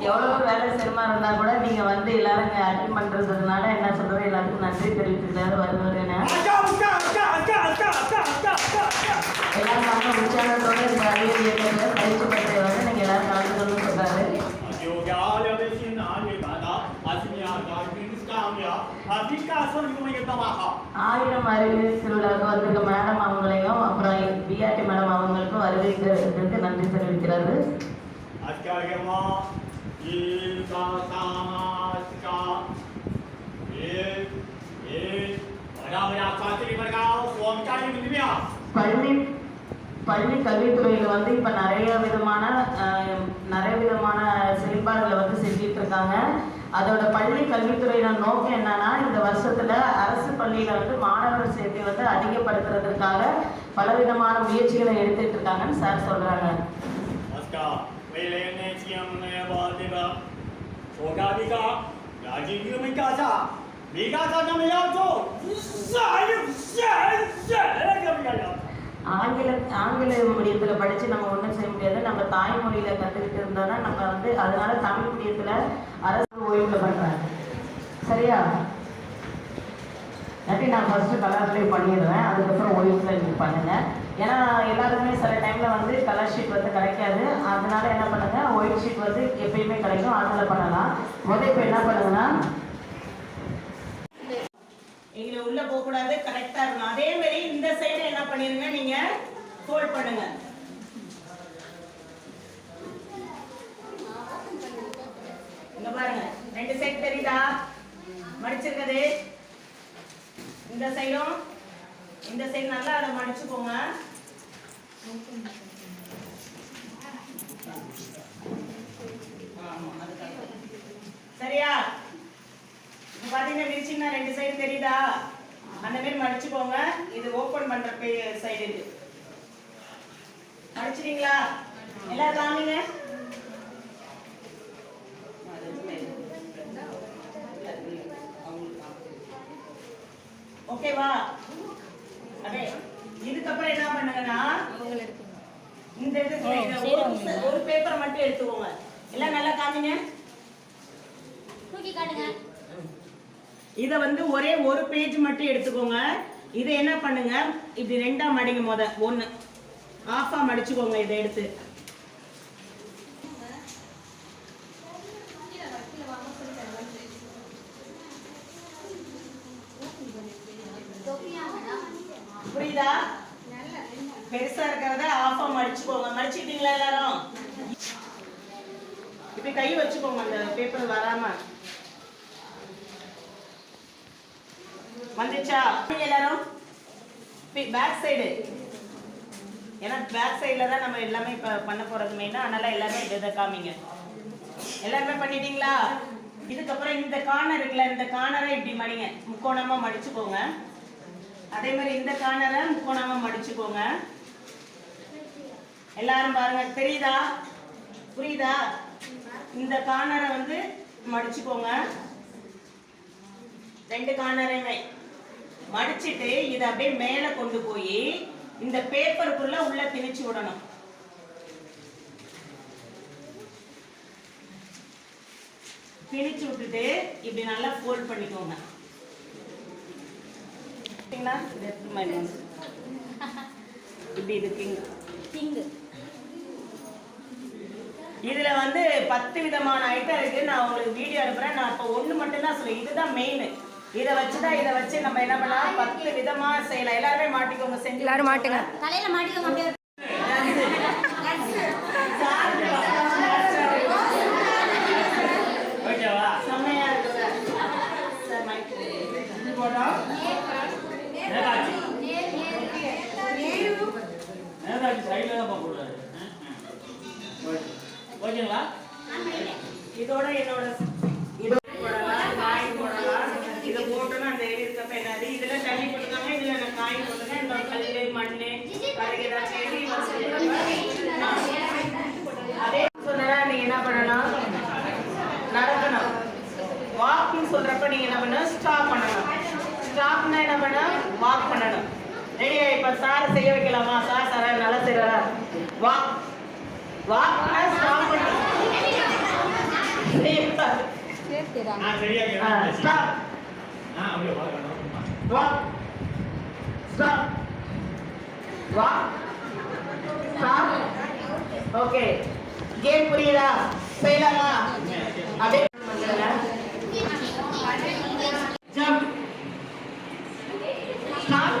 எவ்வளவு வேலை சிரமமா இருந்தா கூட நீங்க வந்து எல்லாரும் அட்டன் பண்றதுனால என்ன சொல்றது? எல்லாருக்கும் நன்றி தெரிவிச்சுக்கிறாரு வருவார் என. எல்லாரும் நம்ம உற்சாகத்தோட இந்த அறிவியல் இயக்கத்தை பயிற்சி பெற்றவங்க நீங்க எல்லாரும் கலந்துக்கணும்னு சொல்றாரு. ஆயிரம் அறிவியல் திருவிழாவுக்கு வந்திருக்க மேடம் அவங்களையும் அப்புறம் பிஆர்டி மேடம் அவங்களுக்கும் வருகைக்கு நன்றி பள்ளி பள்ளி கல்வித்துறையில் வந்து இப்போ நிறைய விதமான நிறைய விதமான செயல்பாடுகளை வந்து செஞ்சிட்டு இருக்காங்க. அதோட பள்ளி கல்வித்துறையோட நோக்கம் என்னன்னா இந்த வருஷத்துல அரசு பள்ளியில வந்து மாணவர் சேர்க்கை வந்து அதிகப்படுத்துறதுக்காக பலவிதமான முயற்சிகளை எடுத்துட்டு இருக்காங்கன்னு சார் சொல்றாங்க. ஆங்கில ஆங்கில மீடியத்தில் படிச்சு நம்ம ஒன்றும் செய்ய முடியாது. நம்ம தாய்மொழியில கத்துக்கிட்டு இருந்தா நம்ம வந்து அதனால தமிழ் மீடியத்துல அரசு ஓய்வுல பண்றாங்க. சரியா? இல்லாட்டி நான் ஃபர்ஸ்ட் கலர்லேயே பண்ணிடுவேன் அதுக்கப்புறம் ஓய்வுல பண்ணுங்க. ஏன்னா எல்லாருமே சில டைம்ல வந்து கலர் ஷீட் வந்து கிடைக்காது. அதனால என்ன பண்ணுங்க ஒயிட் ஷீட் வந்து எப்பயுமே கிடைக்கும். அதனால பண்ணலாம். முதல் இப்போ என்ன பண்ணுங்கன்னா இங்கே உள்ள போக கூடாது. கரெக்டா இருக்கணும். அதே மாதிரி இந்த சைடு என்ன பண்ணிருங்க நீங்க ஃபோல்ட் பண்ணுங்க. இங்க பாருங்க. ரெண்டு சைடு தெரியுதா? மடிச்சிருக்குது. இந்த சைடும் இந்த சைடு நல்லா அதை மடிச்சுக்கோங்க. சரியா? இப்ப பாத்தீங்கன்னா விரிச்சிங்கன்னா ரெண்டு சைடு தெரியுதா? அந்த மாதிரி மடிச்சுக்கோங்க. இது ஓபன் பண்ற சைடு இது. மடிச்சிட்டீங்களா? எல்லாரும் காமிங்க. ஓகேவா இதுக்கப்புறம் என்ன பண்ணுங்கன்னா இந்த இது ஒரு- ஒரு பேப்பர் மட்டும் எடுத்துக்கோங்க. எல்லாம் நல்லா காமிங்க. தூக்கி காட்டுங்க. இதை வந்து ஒரே ஒரு பேஜ் மட்டும் எடுத்துக்கோங்க. இதை என்ன பண்ணுங்க? இப்படி ரெண்டா மடிங்க முத ஒன்று ஆஃபா மடிச்சுக்கோங்க இதை எடுத்து. புரியுதா? பெருசா இருக்கிறத ஆஃபா மடிச்சுக்கோங்க. மடிச்சுட்டீங்களா எல்லாரும்? இப்படி கை வச்சுக்கோங்க அந்த பேப்பர் வராம. வந்துச்சா? எல்லாரும்? பேக் சைடு ஏன்னா பேக் சைடில் தான் நம்ம எல்லாமே இப்போ பண்ண போகிறது மெயினாக அதனால் எல்லாமே இதை இதை காமிங்க. எல்லாருமே பண்ணிட்டீங்களா? இதுக்கப்புறம் இந்த கார்னர் இருக்குல்ல இந்த கார்னரை இப்படி மடிங்க. முக்கோணமாக மடிச்சுக்கோங்க. அதே மாதிரி இந்த கார்னரை முக்கோணமாக மடிச்சுக்கோங்க. எல்லாரும் பாருங்க தெரியுதா? புரியுதா? இந்த கார்னரை வந்து மடிச்சுக்கோங்க. ரெண்டு கார்னரையுமே மடிச்சுட்டு இதை அப்படியே மேலே கொண்டு போய் இந்த பேப்பருக்குள்ள உள்ள திணிச்சு விடணும். திணிச்சு விட்டுட்டு இப்படி நல்லா ஃபோல்ட் பண்ணிக்கோங்க. இது எடுத்து மாதிரி வந்து. இப்படி இருக்குங்க திங்கு இதுல வந்து பத்து விதமான ஐட்டம் இருக்கு. நான் உங்களுக்கு வீடியோ அனுப்புறேன். நான் இப்போ ஒண்ணு மட்டும் தான் சொல்லுவேன் இதுதான் மெயின் இதை வச்சுதான் இதை வச்சு நம்ம என்ன பண்ணலாம்? பத்து விதமா செய்யலாம். எல்லாருமே மாட்டிக்கோங்க. செஞ்சு எல்லாரும் மாட்டுங்க. தலையில மாட்டிக்கோங்க அப்படியே செம்மையா இருக்கு சார் சார் மைக் ஓகேங்களா இதோட என்னோட இதோட போடலாம் காய் போடலாம் இதை போட்டோன்னா அந்த இருக்கப்ப என்னது இதுல தண்ணி போட்டுக்காங்க இதுல நான் காய் போட்டுருக்கேன் இந்த கல்லு மண்ணு அதுக்கு ஏதாச்சும் எழுதி வச்சுருக்கப்ப அதே சொன்னா நீங்க என்ன பண்ணணும் நடக்கணும் வாக்கிங் சொல்றப்ப நீங்க என்ன பண்ணணும் ஸ்டாப் பண்ணணும் ஸ்டாப்னா என்ன பண்ணணும் வாக் பண்ணணும் இப்ப சார் செய்ய வைக்கலாமா? சார் சார் நல்லா செய்யறா வாக் வாக்னா ஸ்டாப் கேட்டேன். Stop. Walk. Stop. Okay game புரியுதா? செய்யலாமா? அப்படியே. ஜம்ப் ஸ்டாப்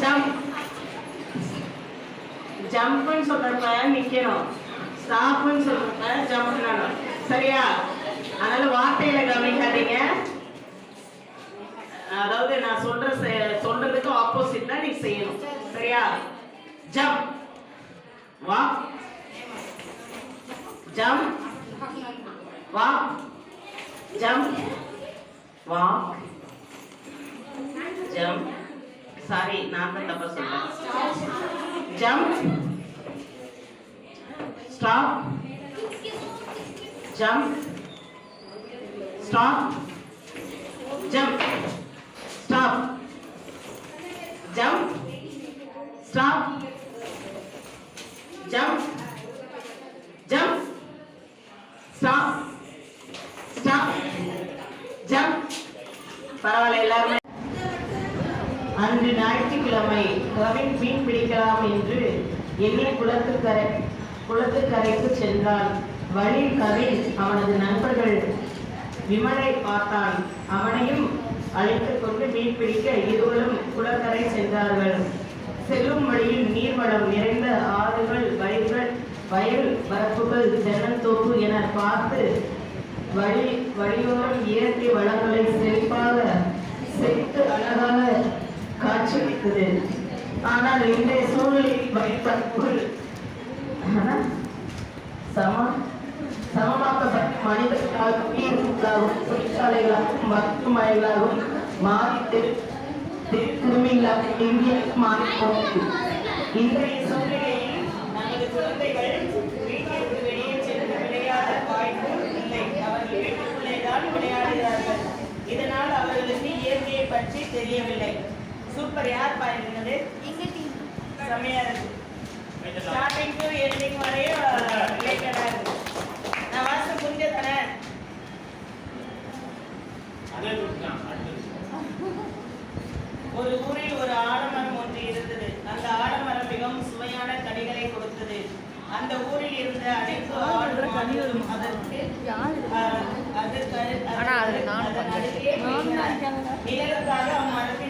ஜம்ப் ஜம்ப்னு சொல்றப்ப நிக்கணும். ஸ்டாப்னு சொல்றப்ப ஜம்ப் பண்ணணும். சரியா? அதனால வார்த்தையில கவனிக்காதீங்க. அதாவது நான் சொல்ற செ- சொல்றதுக்கு ஆப்போசிட் தான் நீ செய்யணும். சரியா? ஜம்ப் வா. ஜம்ப் வா. ஜம்ப் வா. ஜம்ப் சாரி நான் தான் தப்பா சொல்றேன் jump stop jump stop jump Stop. Jump. Stop. Jump. Jump. Stop. Stop. Jump. பரவாயில்ல எல்லாருமே அன்று ஞாயிற்றுக்கிழமை கவின் மீன் பிடிக்கலாம் என்று எண்ணி குளத்துக்கரை குளத்துக்கரைக்கு சென்றான். வழியில் கவின் அவனது நண்பர்கள் விமலை பார்த்தான். அவனையும் அழைத்து கொண்டு மீன் பிடிக்க இருவரும் குளக்கரை சென்றார்கள். செல்லும் வழியில் நீர்வளம் நிறைந்த ஆறுகள் வயல்கள் வயல் வரப்புகள் தென்னந்தோப்பு என பார்த்து வழி வழியோரம் இயற்கை வளங்களை செழிப்பாக செழித்து அழகாக காட்சியளித்தது ஆனால் இன்றைய சூழலில் வைப்பதற்குள் சமம் சமமாக்கப்பட்ட மனிதர்களாகவும் குடியிருப்புகளாகவும் தொழிற்சாலைகளாகவும் மருத்துவமனைகளாகவும் மாறி திரு இந்தியாவுக்கு இந்தியா மாறிப்போகுது இன்றைய சூழ்நிலையில் நமது குழந்தைகள் வீட்டிற்கு வெளியே சென்று விளையாட வாய்ப்பு இல்லை. அவர்கள் வீட்டுக்குள்ளேதான் விளையாடுகிறார்கள். இதனால் அவர்களுக்கு இயற்கையை பற்றி தெரியவில்லை. சூப்பர் யார் பாருங்கிறது செமையா இருக்கு. ஸ்டார்டிங் டு எண்டிங் வரையும் ரிலேட்டடா இருக்கு. நான் வாசல் புரிஞ்ச தானே அதே group தான். அடுத்தது. ஒரு ஊரில் ஒரு ஆலமரம் ஒன்று இருந்தது. அந்த ஆலமரம் மிகவும் சுவையான கனிகளை கொடுத்தது. அந்த ஊரில் இருந்த அனைத்து ஆடு மாடுகளும் அதற்கு அதற்கு அதன் அருகே. நிழலுக்காக ஓய்வெடுத்தன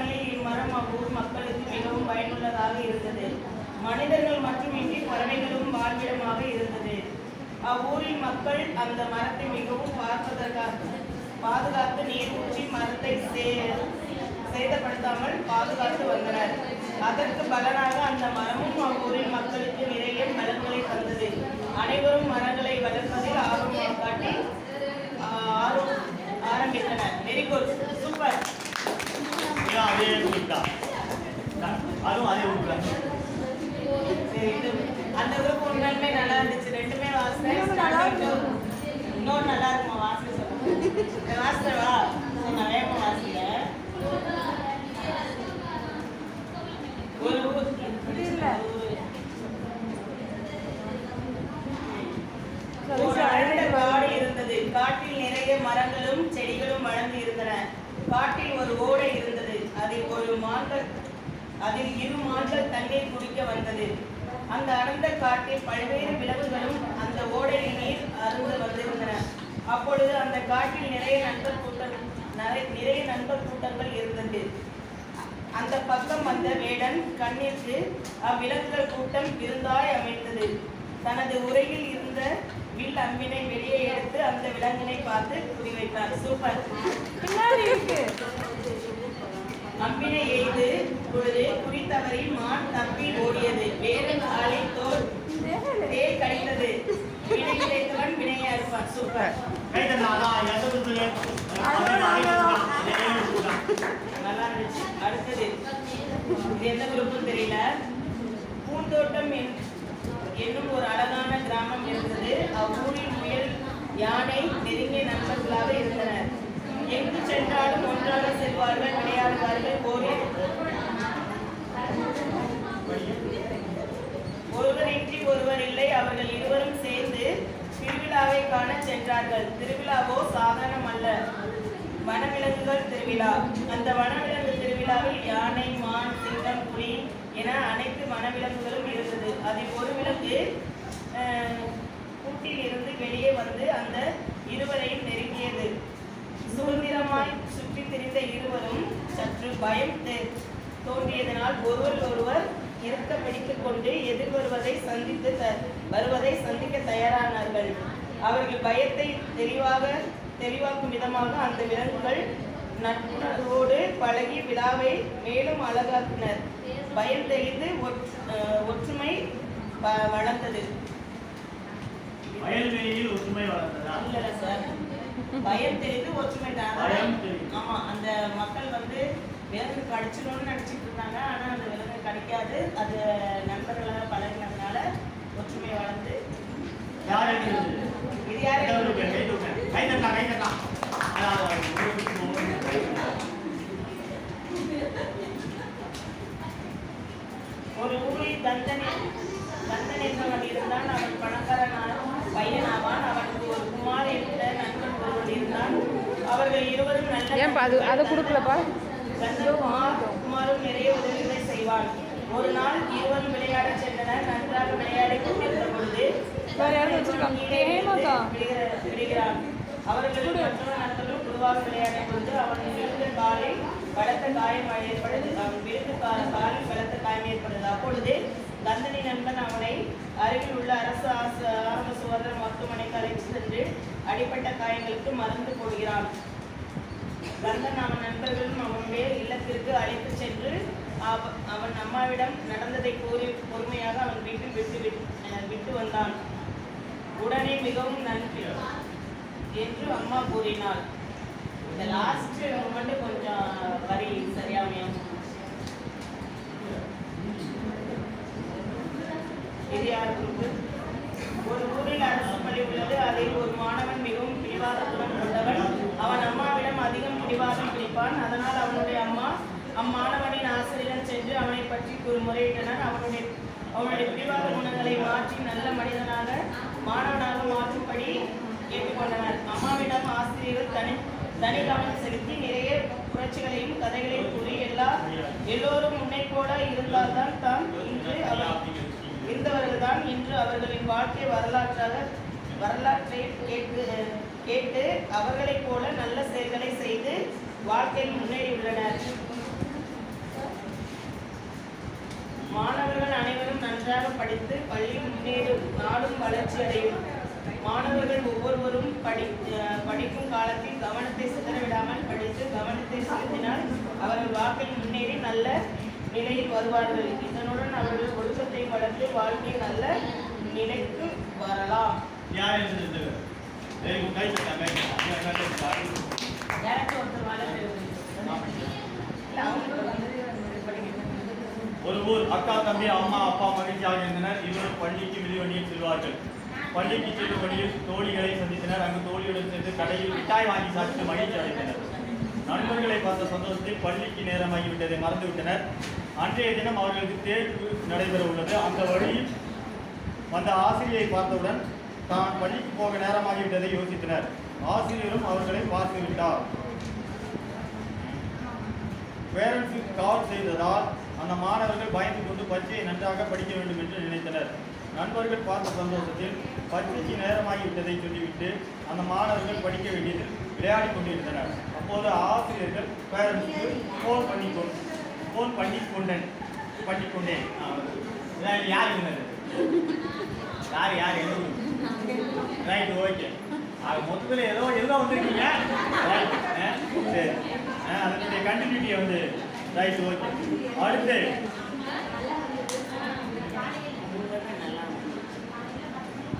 கோடை இம்மரம் அவ்வூர் மக்களுக்கு மிகவும் பயனுள்ளதாக இருந்தது. மனிதர்கள் மட்டுமின்றி பறவைகளும் வாழ்விடமாக இருந்தது. அவ்வூரில் மக்கள் அந்த மரத்தை மிகவும் பார்ப்பதற்காக பாதுகாத்து நீர் ஊற்றி மரத்தை சேதப்படுத்தாமல் பாதுகாத்து வந்தனர். அதற்கு பலனாக அந்த மரமும் அவ்வூரின் மக்களுக்கு நிறைய பலன்களை தந்தது. அனைவரும் மரங்களை வளர்ப்பதில் ஆர்வம் காட்டி ஆஹ், ஆர்வம் ஆரம்பித்தனர் வெரி குட் சூப்பர் இதுவும் அதே group தான். அதுவும் அதே group தான். சரி இது அந்த குரூப் உண்மையுமே நல்லா இருந்துச்சு. ரெண்டுமே வாசித்தேன் இன்னொரு நல்லா இருக்குமா வாசிக்க சொல்லுங்க. வாசித்தவா நான் வேகமா வாசிக்கிறேன். ஒரு ஒரு காடு இருந்தது. காட்டில் நிறைய மரங்களும் செடிகளும் வளர்ந்து இருந்தன. காட்டில் ஒரு ஓடை இருந்தது. அதில் ஒரு மான்கள் அதில் இரு மான்கள் தண்ணீர் குடிக்க வந்தது. அந்த அடர்ந்த காட்டில் பல்வேறு விலங்குகளும் அந்த ஓடையில் நீர் அருந்து வந்திருந்தன. அப்பொழுது அந்த காட்டில் நிறைய நண்பர் கூட்டம் நிறைய- நிறைய நண்பர் கூட்டங்கள் இருந்தது. அந்த பக்கம் வந்த வேடன் கண்ணிற்கு அவ்விலங்குகள் கூட்டம் விருந்தாய் அமைந்தது தனது உரையில் இருந்த வில் அம்பினை வெளியே எடுத்து அந்த விலங்கினை பார்த்து குறிவைத்தார். சூப்பர். அம்பினை எய்து பொழுது குறி தவறி மான் தப்பி ஓடியது. வேடன் ஆளை தோல் தேல் கடித்தது. வினை கிடைத்தவன் வினையா இருப்பான் சூப்பர். நல்லா இருந்துச்சு. அடுத்தது. இது எந்த குரூப்னு தெரியல. பூந்தோட்டம் என்- என்னும் ஒரு அழகான கிராமம் இருந்தது. அவ்வூரில் முயல் யானை நெருங்கிய நண்பர்களாக இருந்தனர். எங்கு சென்றாலும் ஒன்றாக செல்வார்கள் விளையாடுவார்கள் ஓரில் ஒருவரின்றி ஒருவர் இல்லை. அவர்கள் இருவரும் சேர்ந்து திருவிழாவை காண சென்றார்கள். திருவிழாவோ சாதாரணம் அல்ல வனவிலங்குகள் திருவிழா. அந்த வனவிலங்கு திருவிழாவில் யானை மான் சிங்கம் புலி என அனைத்து வனவிலங்குகளும் இருந்தது. அதில் ஒரு விலங்கு கூட்டில் இருந்து வெளியே வந்து அந்த இருவரையும் நெருங்கியது. சுதந்திரமாய் சுற்றித் திரிந்த இருவரும் சற்று பயம் தோன்றியதனால் ஒருவர் ஒருவர் இருக்க பிடித்துக் கொண்டு எதிர் வருவதை சந்தித்து வருவதை சந்திக்க தயாரானார்கள். அவர்கள் பயத்தை தெளிவாக தெளிவாக்கும் விதமாக அந்த விலங்குகள் நட்புணர்வோடு பழகி விழாவை மேலும் அழகாக்கினர். பயம் தெளிந்து ஒற்றுமை வளர்ந்தது. வயல்வெளியில் ஒற்றுமை வளர்ந்ததா? இல்ல சார். பயம் தெரிந்து ஒற்றுமை. ஆமா அந்த மக்கள் வந்து விலங்கு கடிச்சிடும்னு நினைச்சிட்டு இருந்தாங்க ஆனா அந்த விலங்கு கடிக்காது. அது நண்பர்களாக பழகினதுனால ஒற்றுமை வளர்ந்து இது யாரு தட்டலாம் கை தட்டலாம் அதான், அதான். ஒரு ஊரில் தந்தனே தந்தன் என்பவன் இருந்தான் அவன் பணக்காரனான பையனாவான் அவனுக்கு ஒரு குமார் என்ற நண்பன் ஒருவன் இருந்தான் அவர்கள் இருவரும் நல்ல ஏன்பா அது அதை கொடுக்கலப்பா. குமாரும் நிறைய உதவிகளை செய்வான் ஒரு நாள் இருவரும் விளையாடச் சென்றனர். நன்றாக விளையாடிக் கொண்டிருந்த பொழுது வேற யாரும் வச்சிருக்காங்க? விழுகிறான் அவர்கள் மற்றொரு நண்பர்கள் குழுவாக விளையாடும் பொழுது அவன் விழுந்த காலில் பலத்த காயம் ஏற்படுது. அவன் விழுந்த காலில் பலத்த காயம் ஏற்படுது. அப்பொழுது கந்தனி நண்பன் அவனை அருகில் உள்ள அரசு ஆரம்ப சுகாதார மருத்துவமனைக்கு அழைத்து சென்று அடிப்பட்ட காயங்களுக்கு மருந்து போடுகிறான். கந்தன் அவன் நண்பர்களும் அவனுடைய இல்லத்திற்கு அழைத்து சென்று அவன் அம்மாவிடம் நடந்ததை கூறி பொறுமையாக அவன் வீட்டில் விட்டு விட்டு வந்தான். உடனே மிகவும் நன்றி என்று அம்மா கூறினாள். இந்த லாஸ்ட் மட்டும் கொஞ்சம் வரி சரியாமையும் இது யார் ஒரு ஊரில் அரசு பள்ளி உள்ளது. அதில் ஒரு மாணவன் மிகவும் பிடிவாதத்துடன் கொண்டவன். அவன் அம்மா அதிகம் பிடிப்பான். அதனால் அவனுடைய அம்மா அம்மாணவனின் ஆசிரியரிடம் சென்று அவனை பற்றி ஒரு முறையிட்டனர் அவனுடைய அவனுடைய பிடிவாத குணங்களை மாற்றி நல்ல மனிதனாக மாணவனாக மாற்றும்படி கேட்டுக்கொண்டனர் அம்மாவிடம் ஆசிரியர்கள் தனி தனி கவனம் செலுத்தி நிறைய புரட்சிகளையும் கதைகளையும் கூறி எல்லா எல்லோரும் முன்னை போல இருந்தால்தான் தான் இன்று அவர் இருந்தவர்கள்தான் இன்று அவர்களின் வாழ்க்கை வரலாற்றாக வரலாற்றை கேட்டு கேட்டு அவர்களைப் போல நல்ல செயல்களை செய்து வாழ்க்கையில் முன்னேறியுள்ளனர் மாணவர்கள் அனைவரும் நன்றாக படித்து பள்ளியும் முன்னேறும் நாடும் வளர்ச்சி அடையும். மாணவர்கள் ஒவ்வொருவரும் படி படிக்கும் காலத்தில் கவனத்தை சிதறவிடாமல் படித்து கவனத்தை செலுத்தினால் அவர்கள் வாழ்க்கையில் முன்னேறி நல்ல நிலையில் வருவார்கள். இதனுடன் அவர்கள் ஒழுக்கத்தை வளர்த்து வாழ்க்கையில் நல்ல நிலைக்கு வரலாம். ஒரு ஊர் அக்கா தம்பி அம்மா அப்பா மகிழ்ச்சியாக இருந்தனர் இருவரும் பள்ளிக்கு மிதிவண்டியில் செல்வார்கள். பள்ளிக்கு செல்லும் வழியில் தோழிகளை சந்தித்தனர். அங்கு தோழியுடன் சென்று கடையில் மிட்டாய் வாங்கி சாப்பிட்டு மகிழ்ச்சி அடைந்தனர். நண்பர்களை பார்த்த சந்தோஷத்தில் பள்ளிக்கு நேரமாகிவிட்டதை மறந்துவிட்டனர். அன்றைய தினம் அவர்களுக்கு தேர்வு நடைபெற உள்ளது அந்த வழியில் வந்த ஆசிரியை பார்த்தவுடன் தான் பள்ளிக்கு போக நேரமாகிவிட்டதை யோசித்தனர். ஆசிரியரும் அவர்களை பார்த்து விட்டார் பேரண்ட்ஸுக்கு கால் செய்ததால் அந்த மாணவர்கள் பயந்து கொண்டு பரீட்சையை நன்றாக படிக்க வேண்டும் என்று நினைத்தனர். நண்பர்கள் பார்த்த சந்தோஷத்தில் பரீட்சைக்கு நேரமாகிவிட்டதை சொல்லிவிட்டு அந்த மாணவர்கள் படிக்க வேண்டியது விளையாடிக் கொண்டிருந்தனர். அப்போது ஆசிரியர்கள் பேரண்ட்ஸுக்கு ஃபோன் பண்ணி ஃபோன் பண்ணி கொண்டேன். பண்ணி கொண்டேன். யார் இருந்தது யார் யார் எழுது ரைட் ஓகே அது மொத்தத்தில் ஏதோ ஏதோ வந்திருக்கீங்க. சரி. அதனுடைய கண்டினியூட்டியை வந்து ரைட் ஓகே அடுத்து.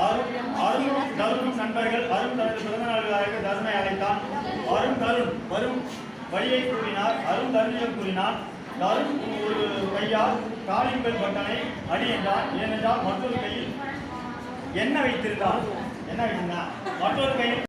அருண் அருணும் தருணும் நண்பர்கள் அருண் தனது பிறந்த நாள் விழாவிற்கு தருணை அழைத்தான் அருண் தருண் வரும் வழியை கூறினார் அருண் தருணியம் கூறினார். தருண் ஒரு கையால் காலிங் பட்டனை அடி என்றார் ஏனென்றால் மற்றொரு கையில் என்ன வைத்திருந்தான் என்ன வைத்திருந்தான் மற்றொரு கையில்